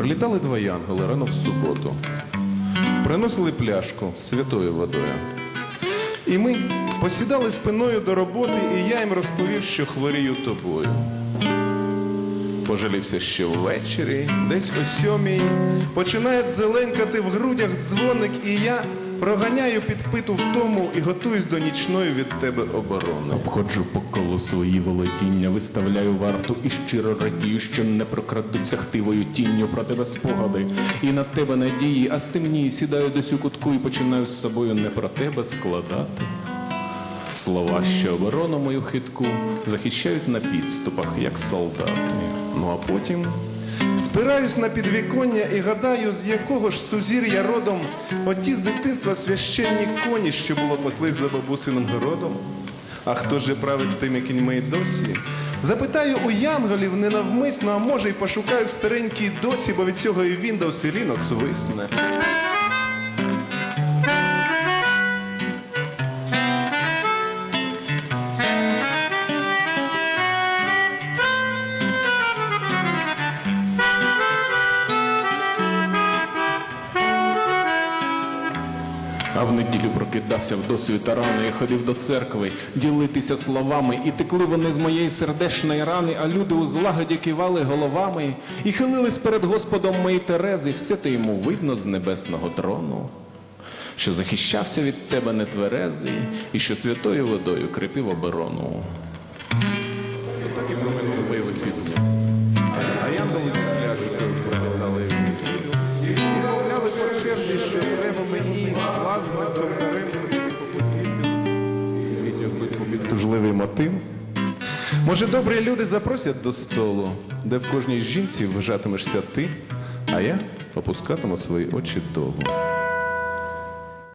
Прилітали два янголи рано в суботу. Приносили пляшку з святою водою. І ми посідали спиною до роботи, і я їм розповів, що хворію тобою. Пожалівся, що ввечері, десь о сьомій, починає зеленкати в грудях дзвоник, і я проганяю підпиту втому і готуюсь до нічної від тебе оборони. Обходжу по колу свої володіння, виставляю варту і щиро радію, що не прокрадуться хтивою тінню про тебе спогади. І на тебе надії, а стемнії сідаю десь у кутку і починаю з собою не про тебе складати. Слова, що оборону мою хитку захищають на підступах, як солдати. Ну а потім спираюсь на підвіконня і гадаю, з якого ж сузір'я родом оті з дитинства священні коні, що було паслись за бабусиним городом. А хто же править тими кіньми й досі? Запитаю у янголів ненавмисно, а може й пошукаю в старенькій досі, бо від цього і Windows, і Linux висне. А в неділю прокидався в досвіта рано і ходив до церкви ділитися словами, і текли вони з моєї сердечної рани, а люди у злагоді кивали головами і хилились перед Господом мої Терези, все те йому видно з небесного трону, що захищався від тебе нетверезий, і що святою водою крепів оборону. Тужливий мотив. Може, добрі люди запросять до столу, де в кожній жінці вважатимешся ти, а я опускатиму свої очі довго.